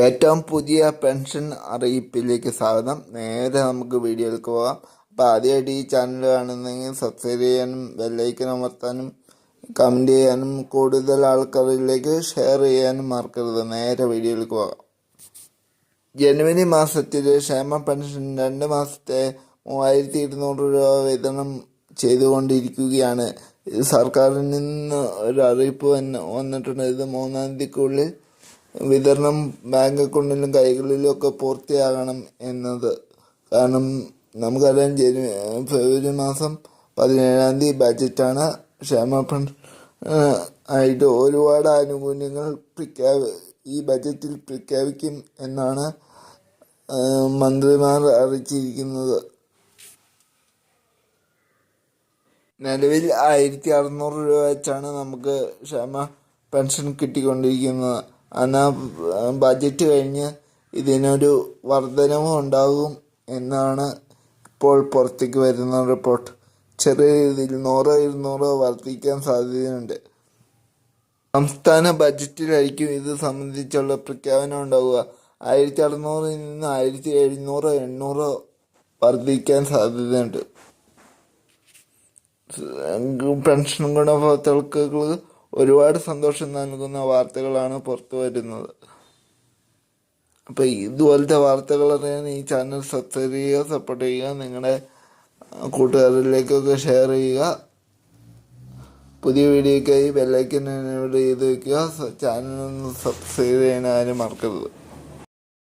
ഏറ്റവും പുതിയ പെൻഷൻ അറിയിപ്പിലേക്ക് സ്വാഗതം. നേരെ നമുക്ക് വീഡിയോയിലേക്ക് പോകാം. അപ്പോൾ ആദ്യമായിട്ട് ഈ ചാനൽ കാണുന്നെങ്കിൽ സബ്സ്ക്രൈബ് ചെയ്യാനും ബെല്ലൈക്കൻ അമർത്താനും കമന്റ് ചെയ്യാനും കൂടുതൽ ആൾക്കാരിലേക്ക് ഷെയർ ചെയ്യാനും മറക്കരുത്. നേരെ വീഡിയോയിലേക്ക് പോകാം. ജനുവരി മാസത്തിൽ ക്ഷേമ പെൻഷൻ രണ്ട് മാസത്തെ മൂവായിരത്തി ഇരുന്നൂറ് രൂപ വിതരണം ചെയ്തുകൊണ്ടിരിക്കുകയാണ്. സർക്കാരിൽ നിന്ന് ഒരു അറിയിപ്പ് വന്ന് വന്നിട്ടുണ്ട്. ഇത് മൂന്നാം തീയതിക്കുള്ളിൽ വിതരണം ബാങ്ക് അക്കൗണ്ടിലും കൈകളിലും ഒക്കെ പൂർത്തിയാകണം എന്നത്. കാരണം നമുക്കറിയാം ജനു ഫെബ്രുവരി മാസം പതിനേഴാം തീയതി ബജറ്റാണ്. ക്ഷേമ ഫണ്ട് ആയിട്ട് ഒരുപാട് ആനുകൂല്യങ്ങൾ പ്രഖ്യാപി ഈ ബജറ്റിൽ പ്രഖ്യാപിക്കും എന്നാണ് മന്ത്രിമാർ അറിയിച്ചിരിക്കുന്നത്. നിലവിൽ ആയിരത്തി അറുന്നൂറ് രൂപ വെച്ചാണ് നമുക്ക് ക്ഷേമ പെൻഷൻ കിട്ടിക്കൊണ്ടിരിക്കുന്നത്. എന്നാൽ ബജറ്റ് കഴിഞ്ഞ് ഇതിനൊരു വർധനവും ഉണ്ടാകും എന്നാണ് ഇപ്പോൾ പുറത്തേക്ക് വരുന്ന റിപ്പോർട്ട് ചെറിയ രീതിയിൽ നൂറോ ഇരുന്നൂറോ വർദ്ധിക്കാൻ സാധ്യതയുണ്ട്. സംസ്ഥാന ബജറ്റിലായിരിക്കും ഇത് സംബന്ധിച്ചുള്ള പ്രഖ്യാപനം ഉണ്ടാവുക. ആയിരത്തി അറുന്നൂറിൽ നിന്ന് ആയിരത്തി എഴുന്നൂറോ എണ്ണൂറോ വർദ്ധിക്കാൻ സാധ്യതയുണ്ട്. പെൻഷൻ ഗുണഭോക്താക്കൾക്ക് ഒരുപാട് സന്തോഷം നൽകുന്ന വാർത്തകളാണ് പുറത്തു വരുന്നത്. അപ്പോൾ ഇതുപോലത്തെ വാർത്തകൾ അറിയാൻ ഈ ചാനൽ സബ്സ്ക്രൈബ് ചെയ്യുക സപ്പോർട്ട് ചെയ്യുക നിങ്ങളുടെ കൂട്ടുകാരിലേക്കൊക്കെ ഷെയർ ചെയ്യുക. പുതിയ വീഡിയോയ്ക്കായി ബെല്ലൈക്കൻ എനേബിൾ ചെയ്ത് വയ്ക്കുക ചാനൽ ഒന്ന് സബ്സ്ക്രൈബ് ചെയ്യാൻ ആരും മറക്കരുത്.